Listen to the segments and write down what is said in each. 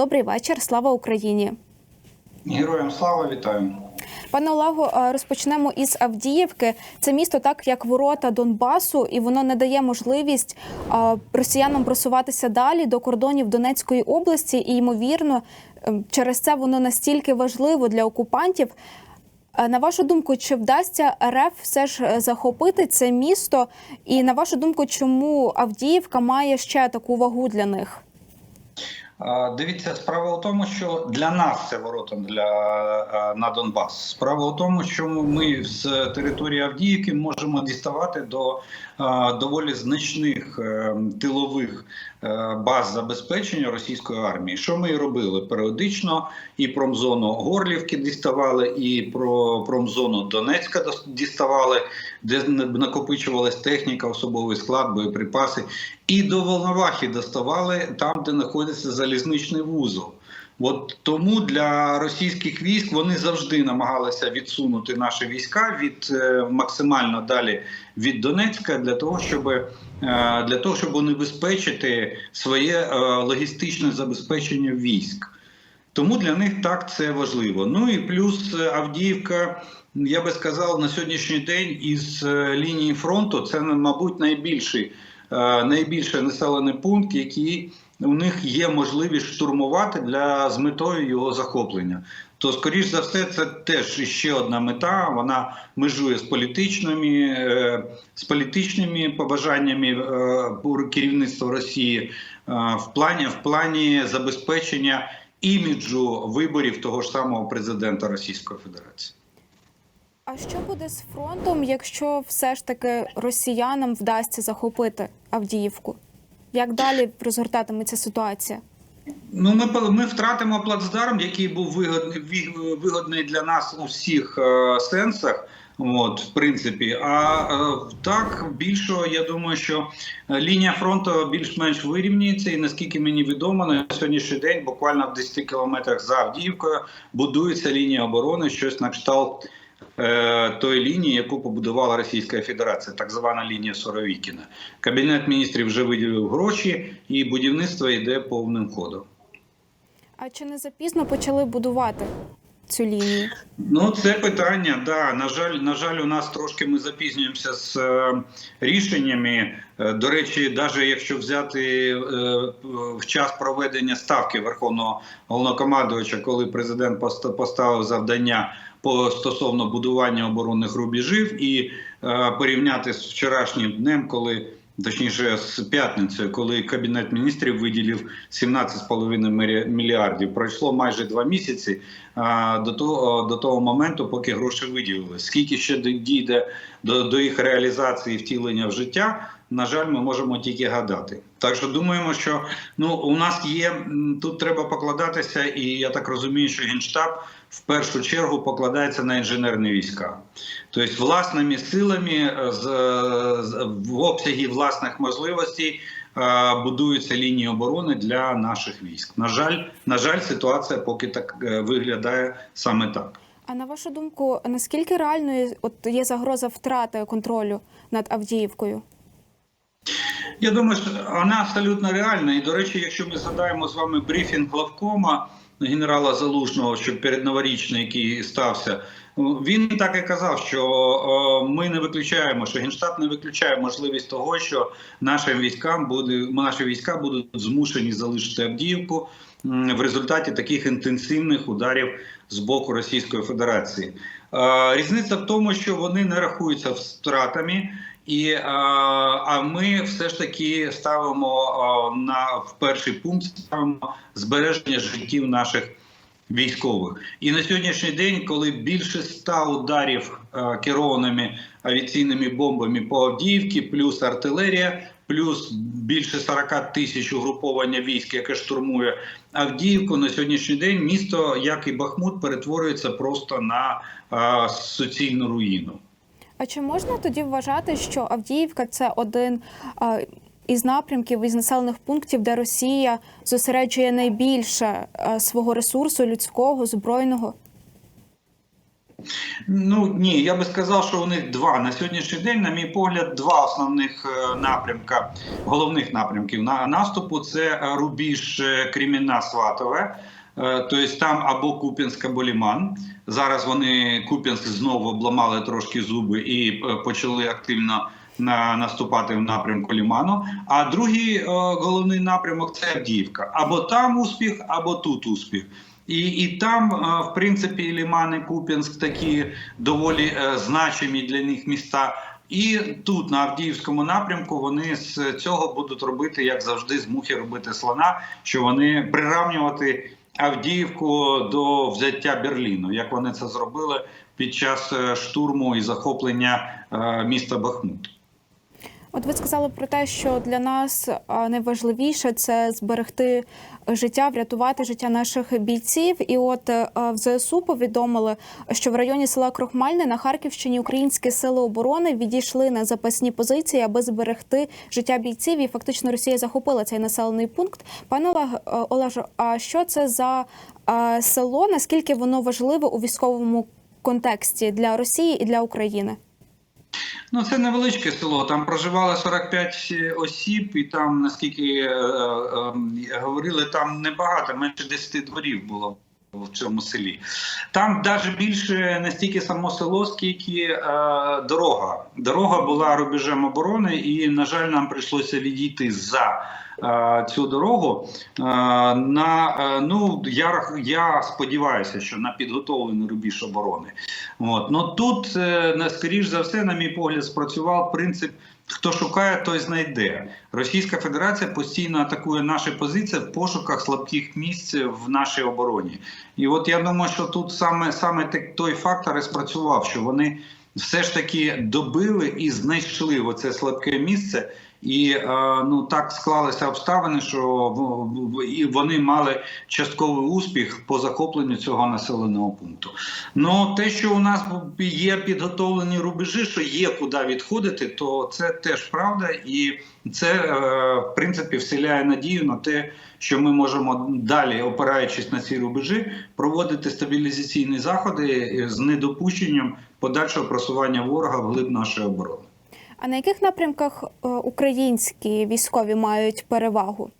Добрий вечір. Слава Україні. Героям слава вітаю. Пане Олегу, е, розпочнемо із Авдіївки. Це місто, так як ворота Донбасу, і воно не дає можливість е, росіянам просуватися далі до кордонів Донецької області. І ймовірно, е, через це воно настільки важливо для окупантів. На вашу думку, чи вдасться РФ все ж захопити це місто? І на вашу думку, чому Авдіївка має ще таку вагу для них? Дивіться, справа у тому, що для нас це ворота для на Донбас. Справа у тому, що ми з території Авдіївки можемо діставати до доволі значних е, тилових е, баз забезпечення російської армії. Що ми і робили періодично, і промзону Горлівки діставали, і про промзону Донецька діставали, де накопичувалась техніка, особовий склад, боєприпаси. І до Волновахи доставали там, де знаходиться залізничний вузол. От тому для російських військ вони завжди намагалися відсунути наші війська від е, максимально далі від Донецька для того, щоб е, для того, щоб унебезпечити своє е, логістичне забезпечення військ. Тому для них так це важливо. Ну і плюс Авдіївка, я би сказав, на сьогоднішній день із лінії фронту це, мабуть, найбільший, е, найбільший населений пункт, який у них є можливість штурмувати для з метою його захоплення. То, скоріш за все, це теж ще одна мета. Вона межує з політичними, е, з політичними побажаннями е, керівництва Росії в плані в плані забезпечення іміджу виборів того ж самого президента Російської Федерації. А що буде з фронтом, якщо все ж таки росіянам вдасться захопити Авдіївку? Як далі розгортатиметься ситуація? Ну, ми, ми втратимо плацдарм, який був вигодний, вигодний для нас у всіх е, сенсах. От, в принципі, а е, так більше я думаю, що е, лінія фронту більш-менш вирівнюється, і наскільки мені відомо, на сьогоднішній день, буквально в 10 кілометрах за Авдіївкою, будується лінія оборони, щось на кшталт тої лінії, яку побудувала Російська Федерація, так звана лінія Соровікіна. Кабінет міністрів вже виділив гроші, і будівництво йде повним ходом. А чи не запізно почали будувати цю лінію? Ну, це питання. Да, на жаль, на жаль, у нас трошки ми запізнюємося з е, рішеннями. Е, До речі, навіть якщо взяти е, в час проведення ставки Верховного головнокомандувача, коли президент пост- поставив завдання по стосовно будування оборонних рубежів, і е, порівняти з вчорашнім днем, коли точніше з п'ятницею, коли кабінет міністрів виділив 17,5 мірі- мільярдів, пройшло майже два місяці а, до того до того моменту, поки гроші виділили. Скільки ще дійде до, до їх реалізації втілення в життя? На жаль, ми можемо тільки гадати. Так що думаємо, що ну у нас є тут треба покладатися, і я так розумію, що генштаб в першу чергу покладається на інженерні війська. Тобто, власними силами е, з, з в обсягі власних можливостей е, будуються лінії оборони для наших військ. На жаль, на жаль, ситуація поки так е, виглядає саме так. А на вашу думку, наскільки реальною от є загроза втрати контролю над Авдіївкою? Я думаю, що вона абсолютно реальна. І до речі, якщо ми згадаємо з вами брифінг главкома генерала Залужного, що передноворічний, який стався, він так і казав, що ми не виключаємо, що генштаб не виключає можливість того, що нашим військам буде наші війська будуть змушені залишити Авдіївку в результаті таких інтенсивних ударів з боку Російської Федерації. Е, Різниця в тому, що вони не рахуються втратами. І а, а ми все ж таки ставимо а, на в перший пункт ставимо збереження життів наших військових. І на сьогоднішній день, коли більше ста ударів а, керованими авіаційними бомбами по Авдіївці, плюс артилерія, плюс більше 40 тисяч угруповання військ, яке штурмує Авдіївку, на сьогоднішній день місто, як і Бахмут, перетворюється просто на суцільну руїну. А чи можна тоді вважати, що Авдіївка це один із напрямків із населених пунктів, де Росія зосереджує найбільше свого ресурсу людського, збройного? Ну ні, я би сказав, що у них два на сьогоднішній день, на мій погляд, два основних е, напрямка, головних напрямків на наступу це е, рубіж е, Креміна Сватове. Тобто там або Куп'янськ, або Ліман. Зараз вони Куп'янськ знову обламали трошки зуби і е, почали активно на наступати в напрямку Ліману. А другий е, головний напрямок це Авдіївка. Або там успіх, або тут успіх. І, і там, в принципі, Ліман і Куп'янськ такі доволі значимі для них міста. І тут, на Авдіївському напрямку, вони з цього будуть робити, як завжди, з мухи робити слона, що вони приравнювати Авдіївку до взяття Берліну, як вони це зробили під час е, штурму і захоплення е, міста Бахмут. От ви сказали про те, що для нас найважливіше це зберегти життя, врятувати життя наших бійців. І от е, в ЗСУ повідомили, що в районі села Крохмальне на Харківщині українські сили оборони відійшли на запасні позиції, аби зберегти життя бійців. І фактично Росія захопила цей населений пункт. Пане е, Олеже, а що це за е, село? Наскільки воно важливе у військовому контексті для Росії і для України? Ну, це невеличке село. Там проживало 45 осіб, і там, наскільки е, е, е, говорили, там небагато, менше 10 дворів було в цьому селі. Там навіть більше не стільки само село, скільки е, дорога. Дорога була рубежем оборони, і, на жаль, нам прийшлося відійти за. е, Цю дорогу е, на е, ну я я сподіваюся, що на підготовлений рубіж оборони. От ну тут скоріш за все, на мій погляд, спрацював принцип. Хто шукає, той знайде. Російська Федерація постійно атакує наші позиції в пошуках слабких місць в нашій обороні. І от я думаю, що тут саме саме той фактор і спрацював, що вони все ж таки добили і знайшли оце слабке місце. І е, ну так склалися обставини, що в- в- і вони мали частковий успіх по захопленню цього населеного пункту. Ну те, що у нас є підготовлені рубежі, що є куди відходити, то це теж правда, і це е, в принципі вселяє надію на те, що ми можемо далі, опираючись на ці рубежі, проводити стабілізаційні заходи з недопущенням подальшого просування ворога вглиб нашої оборони. А на яких напрямках е, українські військові мають перевагу?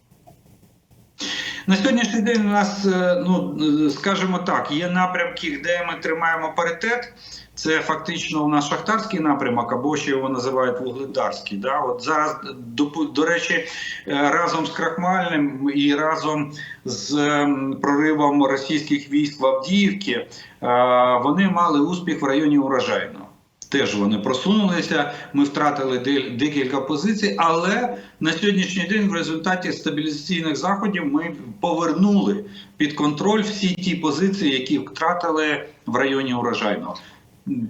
На сьогоднішній день у нас, е, ну е, скажімо так, є напрямки, де ми тримаємо паритет. Це фактично у нас шахтарський напрямок, або ще його називають вугледарський. Да? От зараз, до, до речі, разом з Крахмальним і разом з проривом російських військ в Авдіївці е, вони мали успіх в районі урожайного. Теж вони просунулися. Ми втратили де- декілька позицій, але на сьогоднішній день в результаті стабілізаційних заходів ми повернули під контроль всі ті позиції, які втратили в районі урожайного.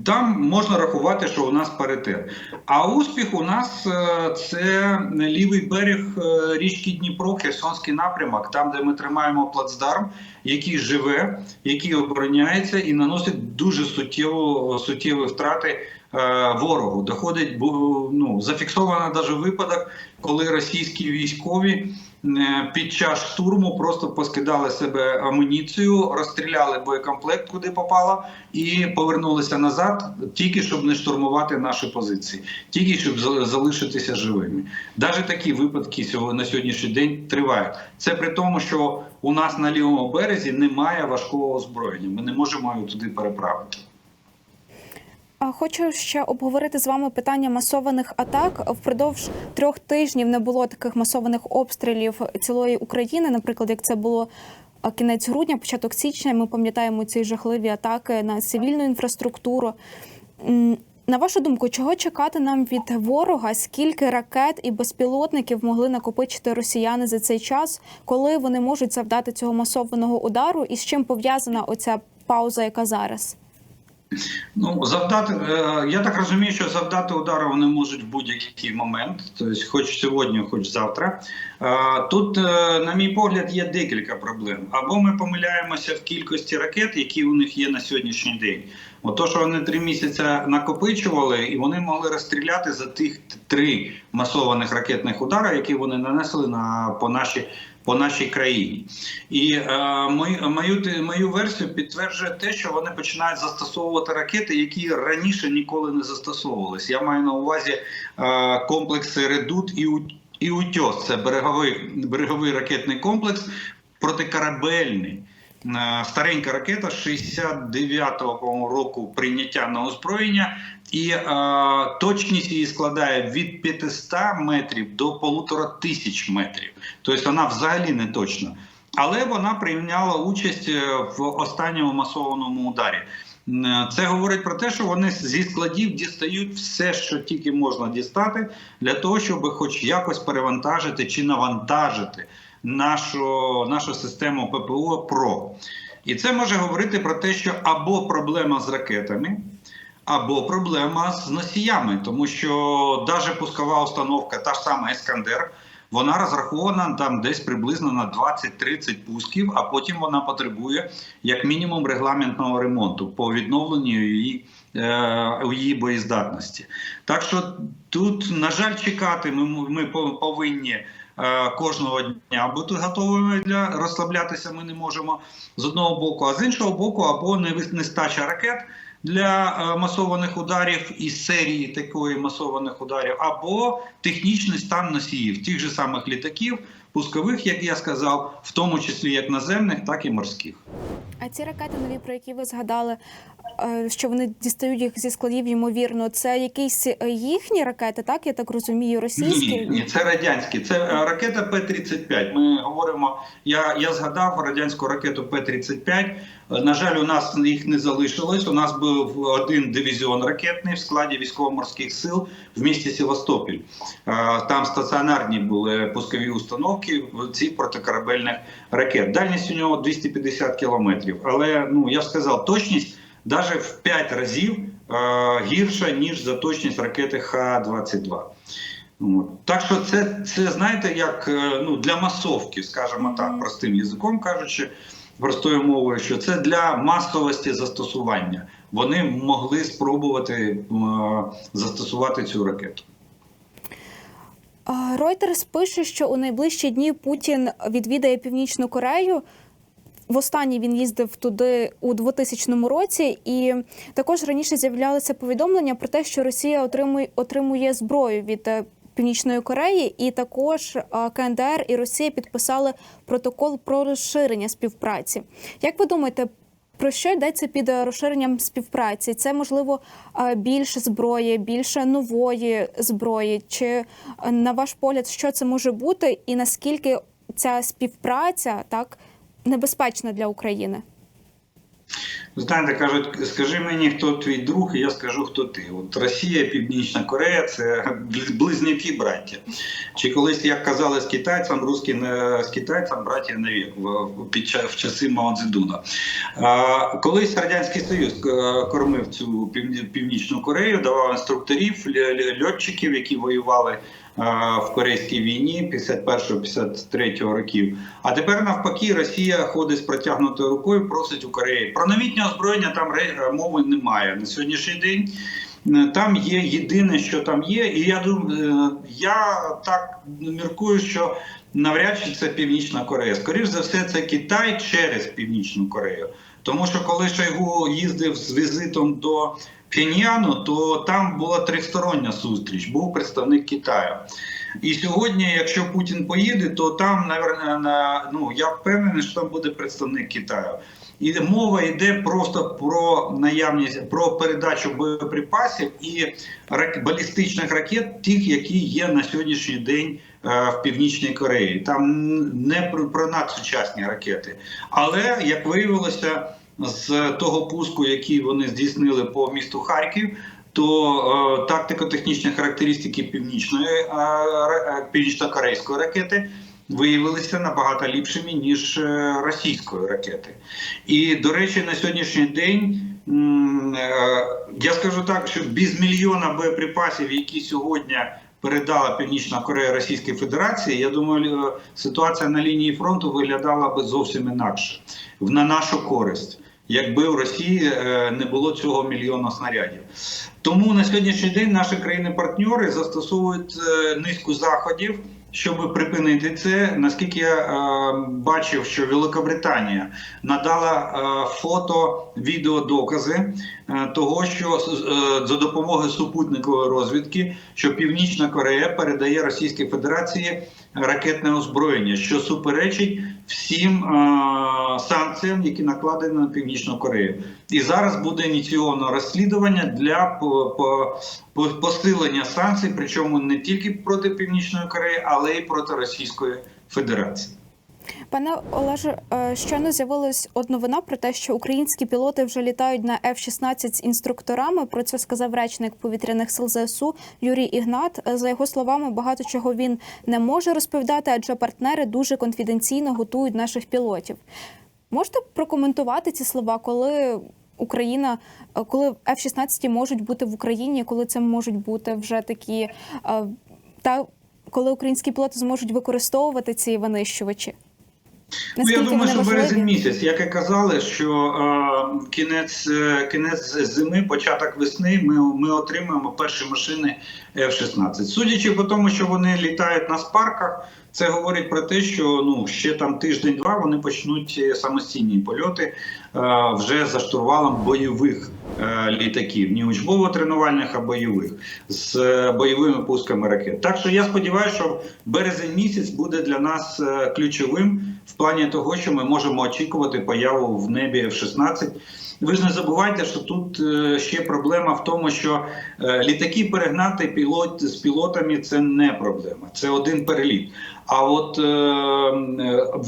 Там можна рахувати, що у нас паритет. А успіх у нас е, це лівий берег е, річки Дніпро, Херсонський напрямок, там, де ми тримаємо плацдарм, який живе, який обороняється і наносить дуже суттєво, суттєві втрати е, ворогу. Доходить, ну, зафіксовано навіть випадок, коли російські військові під час штурму просто поскидали себе амуніцію, розстріляли боєкомплект, куди попало, і повернулися назад, тільки щоб не штурмувати наші позиції, тільки щоб за- залишитися живими. Навіть такі випадки на сьогоднішній день тривають. Це при тому, що у нас на лівому березі немає важкого озброєння. Ми не можемо його туди переправити. Хочу ще обговорити з вами питання масованих атак. Впродовж трьох тижнів не було таких масованих обстрілів цілої України. Наприклад, як це було кінець грудня, початок січня. Ми пам'ятаємо ці жахливі атаки на цивільну інфраструктуру. На вашу думку, чого чекати нам від ворога? Скільки ракет і безпілотників могли накопичити росіяни за цей час, коли вони можуть завдати цього масованого удару? І з чим пов'язана оця пауза, яка зараз? Ну, завдати, е, я так розумію, що завдати удару вони можуть в будь-який момент, тобто хоч сьогодні, хоч завтра. Е, Тут, е, на мій погляд, є декілька проблем. Або ми помиляємося в кількості ракет, які у них є на сьогоднішній день. От то, що вони три місяці накопичували, і вони могли розстріляти за тих три масованих ракетних удари, які вони нанесли на по наші по нашій країні. І е, мою, мою, версію підтверджує те, що вони починають застосовувати ракети, які раніше ніколи не застосовувалися. Я маю на увазі е, комплекси Редут і і Утьос. Це береговий, береговий ракетний комплекс протикорабельний. Е, Старенька ракета 69-го по-моєму, року прийняття на озброєння, і е, точність її складає від 500 метрів до полутора тисяч метрів. Тобто вона взагалі не точна. Але вона прийняла участь е, в останньому масованому ударі. Це говорить про те, що вони зі складів дістають все, що тільки можна дістати, для того, щоб хоч якось перевантажити чи навантажити нашу, нашу систему ППО ПРО. І це може говорити про те, що або проблема з ракетами, або проблема з носіями, тому що навіть пускова установка, та ж сама Ескандер, вона розрахована там десь приблизно на 20-30 пусків, а потім вона потребує як мінімум регламентного ремонту по відновленню її, е, її боєздатності. Так що тут, на жаль, чекати ми, ми повинні. Е, Кожного дня бути готовими для розслаблятися ми не можемо з одного боку, а з іншого боку, або нестача ракет для е, масованих ударів із серії такої масованих ударів, або технічний стан носіїв тих же самих літаків, пускових, як я сказав, в тому числі як наземних, так і морських. А ці ракети нові, про які ви згадали, що вони дістають їх зі складів, ймовірно, це якісь е, їхні ракети, так я так розумію, російські? Ні, ні, це радянські. Це е, ракета П-35. Ми говоримо. Я, я згадав радянську ракету П-35. Е, На жаль, у нас їх не залишилось. У нас був один дивізіон ракетний в складі військово-морських сил в місті Севастополь. Е, Там стаціонарні були пускові установки цих протикорабельних ракет. Дальність у нього 250 кілометрів. Але ну я ж сказав, точність навіть в 5 разів е, гірша ніж за точність ракети Х-22. От. Так що це, це знаєте, як е, ну, для масовки, скажімо так, простим язиком кажучи, простою мовою, що це для масовості застосування. Вони могли спробувати е, застосувати цю ракету. Reuters пише, що у найближчі дні Путін відвідає Північну Корею. Востаннє він їздив туди у 2000 році, і також раніше з'являлися повідомлення про те, що Росія отримує отримує зброю від е, Північної Кореї, і також е, КНДР і Росія підписали протокол про розширення співпраці. Як ви думаєте, про що йдеться під е, розширенням співпраці? Це можливо більше зброї, більше нової зброї? Чи на ваш погляд, що це може бути, і наскільки ця співпраця так небезпечна для України? Знаєте, кажуть, скажи мені, хто твій друг, і я скажу, хто ти. От Росія, Північна Корея це близнюки браття. Чи колись, як казали з китайцям, русські не з китайцем браття навік в, під ча- в часи Мао Цзедуна. Колись Радянський Союз е, кормив цю Північну Корею, давав інструкторів, ль- ль- льотчиків, які воювали. Е, В Корейській війні 51-53 років. А тепер навпаки, Росія ходить з протягнутою рукою, просить у Кореї. Про новітнє озброєння там ре- мови немає на сьогоднішній день. Е, Там є єдине, що там є, і я думаю, я так міркую, що навряд чи це Північна Корея. Скоріш за все, це Китай через Північну Корею. Тому що коли Шойгу їздив з візитом до Пхеньяну, то там була тристороння зустріч, був представник Китаю. І сьогодні, якщо Путін поїде, то там, наверное, на ну я впевнений, що там буде представник Китаю. І мова йде просто про наявність про передачу боєприпасів і балістичних ракет, тих, які є на сьогоднішній день е, в Північній Кореї. Там не про надсучасні ракети. Але як виявилося, з того пуску, який вони здійснили по місту Харків. То е, тактико-технічні характеристики північної е, е, північно-корейської ракети виявилися набагато ліпшими ніж російської ракети. І до речі, на сьогоднішній день я скажу так, що без мільйона боєприпасів, які сьогодні передала Північна Корея Російській Федерації, я думаю, ситуація на лінії фронту виглядала би зовсім інакше на нашу користь. Якби в Росії е, не було цього мільйона снарядів, тому на сьогоднішній день наші країни-партнери застосовують е, низку заходів щоб припинити це, наскільки я е, бачив, що Великобританія надала е, фото, відео докази е, того, що е, за допомогою супутникової розвідки, що Північна Корея передає Російській Федерації ракетне озброєння, що суперечить всім е, санкціям, які накладені на Північну Корею. І зараз буде ініційовано розслідування для по- посилення санкцій, причому не тільки проти Північної Кореї, але й проти Російської Федерації. Пане Олеже, е, щойно з'явилась от новина про те, що українські пілоти вже літають на F-16 з інструкторами. Про це сказав речник повітряних сил ЗСУ Юрій Ігнат. Е, За його словами, багато чого він не може розповідати, адже партнери дуже конфіденційно готують наших пілотів. Можете прокоментувати ці слова, коли Україна, е, коли F-16 можуть бути в Україні, коли це можуть бути вже такі та коли українські пілоти зможуть використовувати ці винищувачі? Ну, я думаю, що березень місяць, як і казали, що е, кінець, е, кінець зими, початок весни, ми, ми отримаємо перші машини F-16. Судячи по тому, що вони літають на спарках, це говорить про те, що ну ще там тиждень-два вони почнуть е, самостійні польоти е, вже за штурвалом бойових е, літаків, не учбово-тренувальних, а бойових з е, бойовими пусками ракет. Так що я сподіваюся, що березень місяць буде для нас е, ключовим в плані того, що ми можемо очікувати появу в небі F-16. Ви ж не забувайте, що тут ще проблема в тому, що літаки перегнати пілот з пілотами це не проблема, це один переліт. А от е,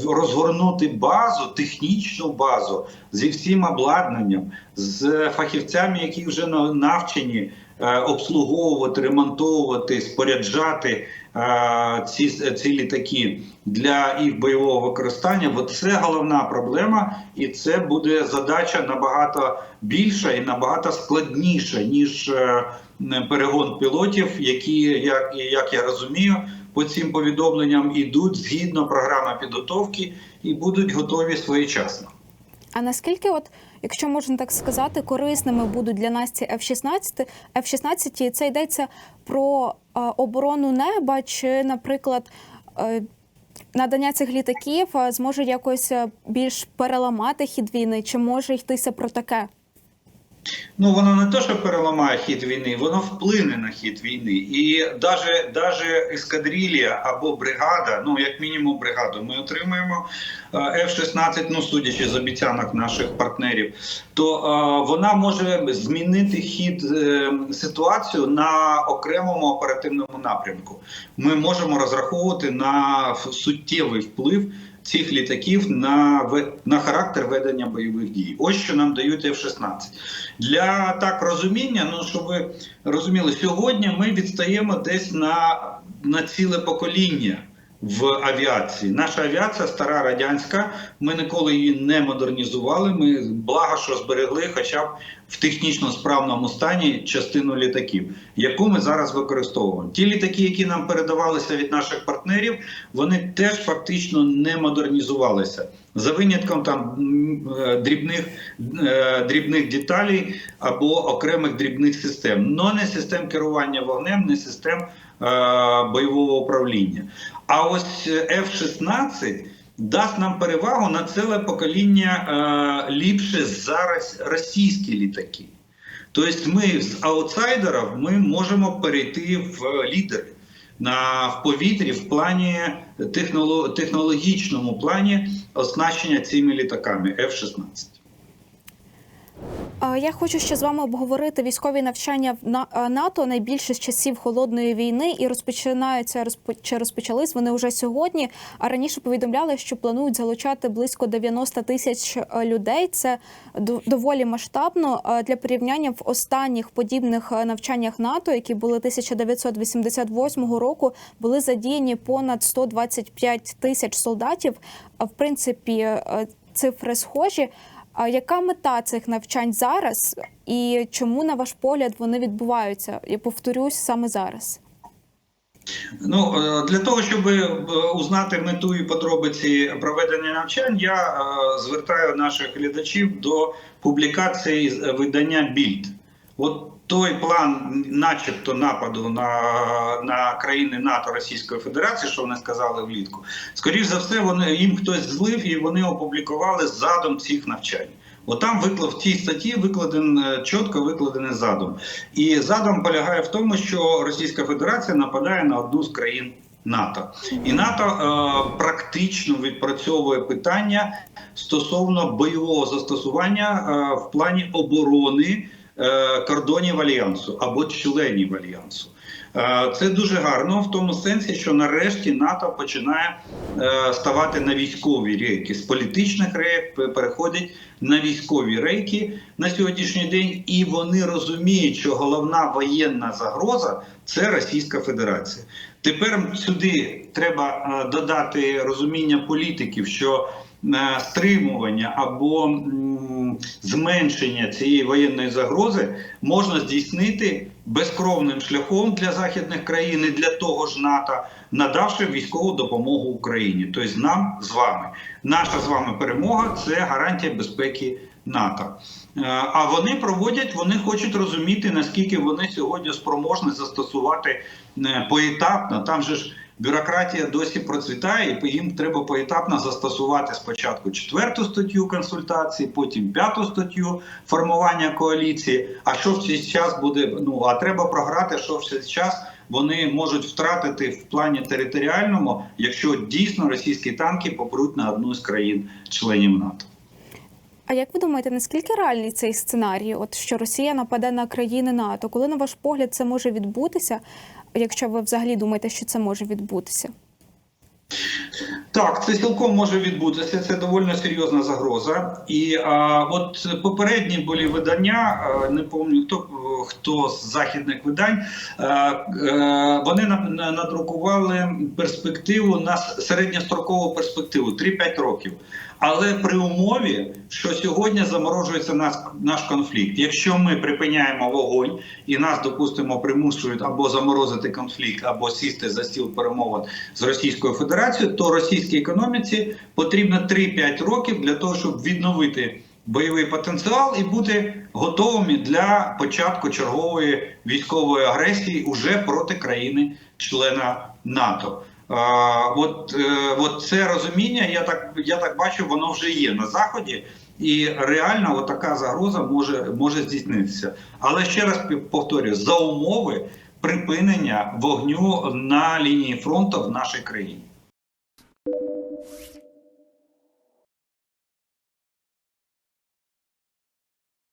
розгорнути базу, технічну базу зі всім обладнанням, з фахівцями, які вже навчені е, обслуговувати, ремонтовувати, споряджати е, ці, ці літаки для їх бойового використання. От це головна проблема, і це буде задача набагато більша і набагато складніша, ніж е, перегон пілотів, які, як, як я розумію, по цим повідомленням ідуть згідно програми підготовки і будуть готові своєчасно. А наскільки, от, якщо можна так сказати, корисними будуть для нас ці F-16, F-16, це йдеться про е, оборону неба, чи, наприклад, е, надання цих літаків е, зможе якось більш переламати хід війни, чи може йтися про таке? Ну, воно не то, що переламає хід війни, воно вплине на хід війни. І даже, даже ескадрилія або бригада, ну як мінімум бригаду, ми отримуємо е, F-16, ну судячи з обіцянок наших партнерів, то е, вона може змінити хід е, ситуацію на окремому оперативному напрямку. Ми можемо розраховувати на суттєвий вплив цих літаків на на характер ведення бойових дій. Ось що нам дають F-16. Для так розуміння, ну щоб ви розуміли, сьогодні ми відстаємо десь на, на ціле покоління в авіації. Наша авіація стара радянська. Ми ніколи її не модернізували. Ми благо, що зберегли, хоча б в технічно справному стані частину літаків, яку ми зараз використовуємо. Ті літаки, які нам передавалися від наших партнерів, вони теж фактично не модернізувалися. За винятком там е, дрібних, е, дрібних деталей або окремих дрібних систем, но не систем керування вогнем, не систем е, бойового управління. А ось е, F-16 дасть нам перевагу на ціле покоління ліпше зараз російські літаки. Тобто ми з аутсайдерів ми можемо перейти в лідери на в повітрі в плані технолог, технологічному плані оснащення цими літаками F-16. Я хочу ще з вами обговорити військові навчання в е, НАТО найбільше з часів холодної війни і розпочинаються розпо- чи розпочались вони вже сьогодні. А раніше повідомляли, що планують залучати близько 90 тисяч е, людей. Це доволі масштабно для порівняння в останніх подібних е, навчаннях НАТО, які були 1988 року, були задіяні понад 125 тисяч солдатів. В принципі, цифри схожі. А яка мета цих навчань зараз, і чому, на ваш погляд, вони відбуваються? Я повторюсь саме зараз. Ну е, для того, щоб е, узнати мету і подробиці проведення навчань, я е, звертаю наших глядачів до публікації видання Більд. От той план, начебто, нападу на, на країни НАТО Російської Федерації, що вони сказали влітку, скоріш за все, вони їм хтось злив і вони опублікували задум цих навчань. От там виклад в тій статті викладен е, чітко викладений задум. І задум полягає в тому, що Російська Федерація нападає на одну з країн НАТО, і НАТО е, практично відпрацьовує питання стосовно бойового застосування е, в плані оборони кордонів альянсу або членів альянсу. Е, Це дуже гарно в тому сенсі, що нарешті НАТО починає е, ставати на військові рейки з політичних рейк пе- переходить на військові рейки на сьогоднішній день, і вони розуміють, що головна воєнна загроза це Російська Федерація. Тепер сюди треба е, додати розуміння політиків, що е, стримування або зменшення цієї воєнної загрози можна здійснити безкровним шляхом для західних країн і для того ж НАТО, надавши військову допомогу Україні. Тобто нам з вами. Наша з вами перемога це гарантія безпеки НАТО. Е, А вони проводять, вони хочуть розуміти, наскільки вони сьогодні спроможні застосувати е, поетапно. Там же ж бюрократія досі процвітає, і їм треба поетапно застосувати спочатку четверту статтю консультації, потім п'яту статтю формування коаліції. А що в цей час буде? Ну а треба програти, що в цей час вони можуть втратити в плані територіальному, якщо дійсно російські танки попруть на одну з країн-членів НАТО. А як ви думаєте, наскільки реальний цей сценарій? От що Росія нападе на країни НАТО? Коли на ваш погляд це може відбутися? Якщо ви взагалі думаєте, що це може відбутися? Так, це цілком може відбутися. Це доволі серйозна загроза. І а, от попередні були видання, а, не пам'ятаю хто, хто з західних видань, а, а, вони на- на- надрукували перспективу на середньострокову перспективу 3-5 років. Але при умові, що сьогодні заморожується наш, наш конфлікт. Якщо ми припиняємо вогонь і нас, допустимо, примушують або заморозити конфлікт, або сісти за стіл перемовин з Російською Федерацією, то російській економіці потрібно 3-5 років для того, щоб відновити бойовий потенціал і бути готовими для початку чергової військової агресії уже проти країни-члена НАТО. От, е, от це розуміння, я так я так бачу, воно вже є на заході, і реально така загроза може, може здійснитися. Але ще раз повторюю, за умови припинення вогню на лінії фронту в нашій країні.